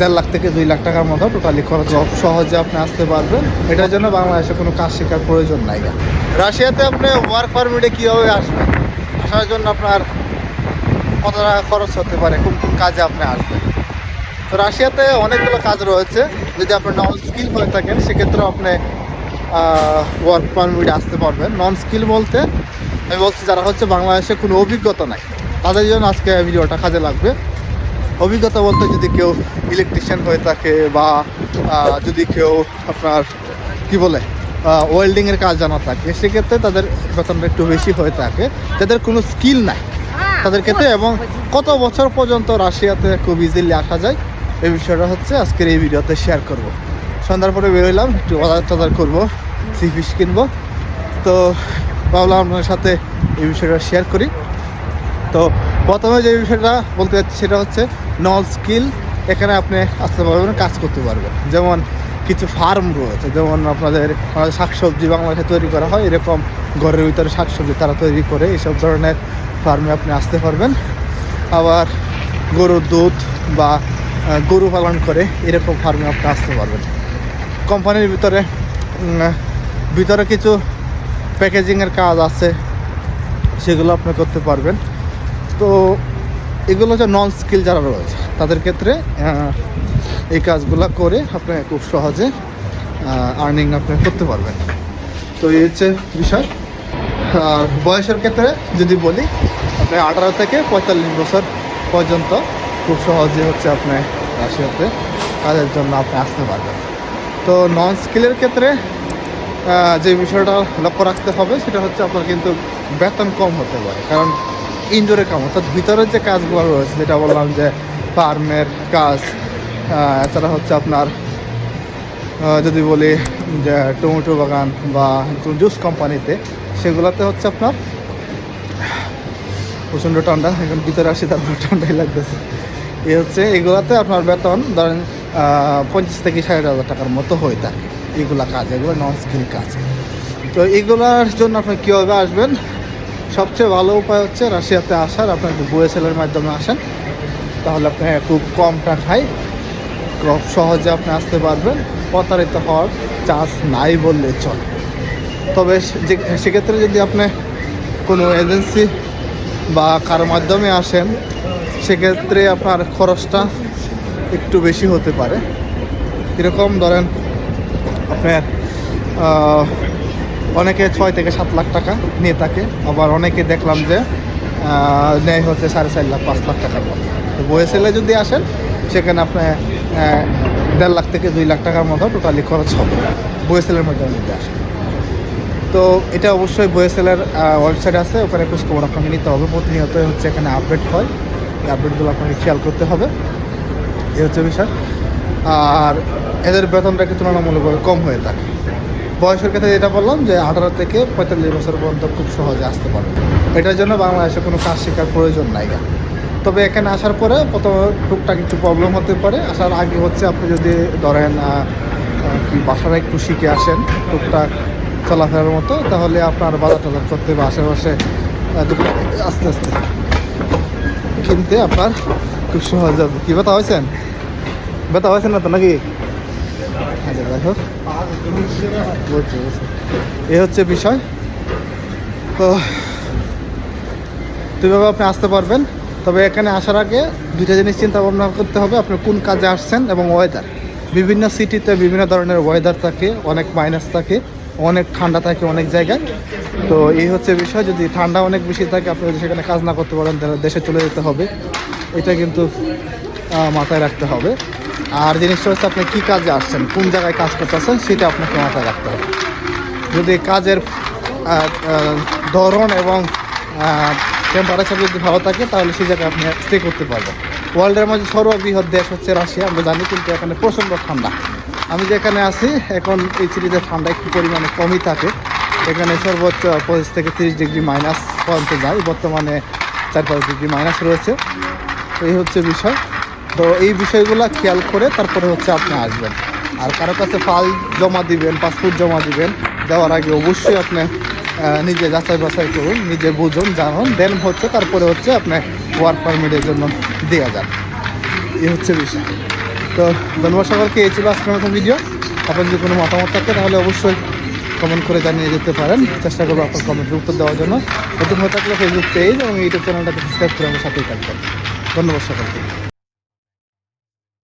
দেড় লাখ থেকে দুই লাখ টাকার মতো টোটালি খরচ। সহজে আপনি আসতে পারবেন। এটার জন্য বাংলাদেশে কোনো কাজ শেখার প্রয়োজন নাই। রাশিয়াতে আপনি ওয়ার্ক পারমিটে কীভাবে আসবেন? আসার জন্য আপনার কত টাকা খরচ হতে পারে? কোন কোন কাজে আপনি আসবেন? তো রাশিয়াতে অনেকগুলো কাজ রয়েছে। যদি আপনি নন স্কিল হয়ে থাকেন সেক্ষেত্রে আপনি ওয়ার্ক পারমিটে আসতে পারবেন। নন স্কিল বলতে আমি বলছি, যারা হচ্ছে বাংলাদেশে কোনো অভিজ্ঞতা নাই, তাদের জন্য আজকে ভিডিওটা কাজে লাগবে। অভিজ্ঞতা বলতে যদি কেউ ইলেকট্রিশিয়ান হয়ে থাকে বা যদি কেউ আপনার কি বলে ওয়েল্ডিংয়ের কাজ জানা থাকে সেক্ষেত্রে তাদের বেতনটা একটু বেশি হয়ে থাকে তাদের কোনো স্কিল নাই। তাদের ক্ষেত্রে এবং কত বছর পর্যন্ত রাশিয়াতে খুব ইজিলি আসা যায় এই বিষয়টা হচ্ছে আজকের এই ভিডিওতে শেয়ার করব। সন্ধ্যার পরে বেরোলাম একটু বাজার টাজার করব সি ফিশ কিনবো। তো ভাবলাম আপনার সাথে এই বিষয়টা শেয়ার করি। তো প্রথমে যে বিষয়টা বলতে যাচ্ছি সেটা হচ্ছে নন স্কিল এখানে আপনি আসতে পারবেন কাজ করতে পারবেন। যেমন কিছু ফার্ম রয়েছে, যেমন আপনাদের শাকসবজি বাংলাদেশে তৈরি করা হয়, এরকম ঘরের ভিতরে শাকসবজি তারা তৈরি করে এইসব ধরনের ফার্মে আপনি আসতে পারবেন। আবার গরুর দুধ বা গরু পালন করে এরকম ফার্মে আপনি আসতে পারবেন। কোম্পানির ভিতরে ভিতরে কিছু প্যাকেজিংয়ের কাজ আছে, সেগুলো আপনি করতে পারবেন। তো এগুলো হচ্ছে নন স্কিল যারা রয়েছে, তাদের ক্ষেত্রে এই কাজগুলো করে আপনি খুব সহজে আর্নিং আপনি করতে পারবেন। তো এই হচ্ছে বিষয়। আর বয়সের ক্ষেত্রে যদি বলি, আপনি আঠারো থেকে পঁয়তাল্লিশ বছর পর্যন্ত খুব সহজে হচ্ছে আপনি রাশিয়াতে কাজের জন্য আপনি আসতে পারবেন। তো নন স্কিলের ক্ষেত্রে যে বিষয়টা লক্ষ্য রাখতে হবে, সেটা হচ্ছে আপনার কিন্তু বেতন কম হতে পারে। কারণ ইনডোরের কাম অর্থাৎ ভিতরের যে কাজগুলো রয়েছে, যেটা বললাম যে ফার্মের কাজ এছাড়া হচ্ছে আপনার যদি বলি যে টমেটো বাগান বা জুস কোম্পানিতে সেগুলোতে হচ্ছে আপনার, প্রচণ্ড ঠান্ডা, এখন ভিতরে আসি তারপর ঠান্ডাই লাগতেছে। এ হচ্ছে এগুলাতে আপনার বেতন, ধরেন পঞ্চাশ থেকে ষাট হাজার টাকার মতো হয়ে থাকে। এগুলা কাজ, এগুলো নন স্কিল কাজ। তো এগুলার জন্য আপনি কীভাবে আসবেন? সবচেয়ে ভালো উপায় হচ্ছে রাশিয়াতে আসার, আপনার বুয়েসেলের মাধ্যমে আসেন। তাহলে আপনি খুব কম টাকায় খুব সহজে আপনি আসতে পারবেন। প্রতারিত হওয়ার চান্স নাই বললে চলে। তবে সেক্ষেত্রে যদি আপনি কোনো এজেন্সি বা কারও মাধ্যমে আসেন, সেক্ষেত্রে আপনার খরচটা একটু বেশি হতে পারে। এরকম ধরেন আপনার অনেকে ছয় থেকে সাত লাখ টাকা নিয়ে থাকে। আবার অনেকে দেখলাম যে নেয় হচ্ছে সাড়ে চার লাখ, পাঁচ লাখ টাকার মতো। তো বয়েসেলে যদি আসেন, সেখানে আপনার দেড় লাখ থেকে দুই লাখ টাকার মতো টোটালি খরচ হবে। বয়েসেলের মাধ্যমে যদি আসেন। তো এটা অবশ্যই বয়েসেলের ওয়েবসাইট আছে, ওখানে খোঁজখবর আপনাকে নিতে হবে। প্রতিনিয়ত হচ্ছে এখানে আপডেট হয়। এই আপডেটগুলো আপনাকে খেয়াল করতে হবে। এই হচ্ছে বিষয়। আর এদের বেতনটা একটু তুলনামূলকভাবে কম হয়ে থাকে। বয়সের ক্ষেত্রে যেটা বললাম যে আঠারো থেকে পঁয়তাল্লিশ বছর পর্যন্ত খুব সহজে আসতে পারবে এটার জন্য বাংলাদেশে কোনো কাজ শেখার প্রয়োজন নাই। তবে এখানে আসার পরে প্রথম টুকটাক একটু প্রবলেম হতে পারে। আসার আগে হচ্ছে আপনি যদি ধরেন কি বাসাটা একটু শিখে আসেন টুকটাক চলাফেরার মতো, তাহলে আপনার বাজার টাজার করতে বা আশেপাশে আস্তে আস্তে কিনতে আপনার খুব সহজ হবে। কি, ব্যথা হয়েছেন? ব্যথা হয়েছেন না তো নাকি? এ হচ্ছে বিষয়। তো তুইভাবে আপনি আসতে পারবেন? তবে এখানে আসার আগে দুইটা জিনিস চিন্তা ভাবনা করতে হবে, আপনি কোন কাজে আসছেন এবং ওয়েদার বিভিন্ন সিটিতে বিভিন্ন ধরনের ওয়েদার থাকে, অনেক মাইনাস থাকে, অনেক ঠান্ডা থাকে অনেক জায়গায়। তো এই হচ্ছে বিষয়, যদি ঠান্ডা অনেক বেশি থাকে, আপনি যদি সেখানে কাজ না করতে পারেন, তাহলে দেশে চলে যেতে হবে। এটা কিন্তু মাথায় রাখতে হবে। আর জিনিসটা হচ্ছে আপনি কী কাজে আসছেন, কোন জায়গায় কাজ করতেছেন সেটা আপনাকে মাথায় রাখতে হবে। যদি কাজের ধরন এবং টেম্পারেচার যদি ভালো থাকে, তাহলে সেই জায়গায় আপনি স্টে করতে পারবেন। ওয়ার্ল্ডের মধ্যে সর্ববৃহৎ দেশ হচ্ছে রাশিয়া, আমরা জানি কিন্তু এখানে প্রচণ্ড ঠান্ডা। আমি যেখানে আছি, এখন এই সিটিতে ঠান্ডা একটু পরিমাণে কমই থাকে। এখানে সর্বোচ্চ পঁচিশ থেকে তিরিশ ডিগ্রি মাইনাস পর্যন্ত যায়। বর্তমানে চার পাঁচ ডিগ্রি মাইনাস রয়েছে। এই হচ্ছে বিষয়। তো এই বিষয়গুলো খেয়াল করে তারপরে হচ্ছে আপনি আসবেন। আর কারও কাছে ফাল জমা দিবেন, পাসপোর্ট জমা দিবেন, দেওয়ার আগে অবশ্যই আপনি নিজে যাচাই বাছাই করুন, নিজে বুঝুন, জানুন, দেন হচ্ছে তারপরে হচ্ছে আপনি ওয়ার্ক পারমিটের জন্য দেওয়া যান। এই হচ্ছে বিষয়। তো ধন্যবাদ সকলকে, এই ছিল আজকের মতো ভিডিও আপনার যদি কোনো মতামত থাকে তাহলে অবশ্যই কমেন্ট করে জানিয়ে যেতে পারেন। চেষ্টা করব আপনার কমেন্টের উত্তর দেওয়ার জন্য। নতুন হয়ে থাকলে ফেসবুক পেজ এবং ইউটিউব চ্যানেলটাকে সাবস্ক্রাইব করে আমার সাথেই থাকবেন। ধন্যবাদ সকলকে।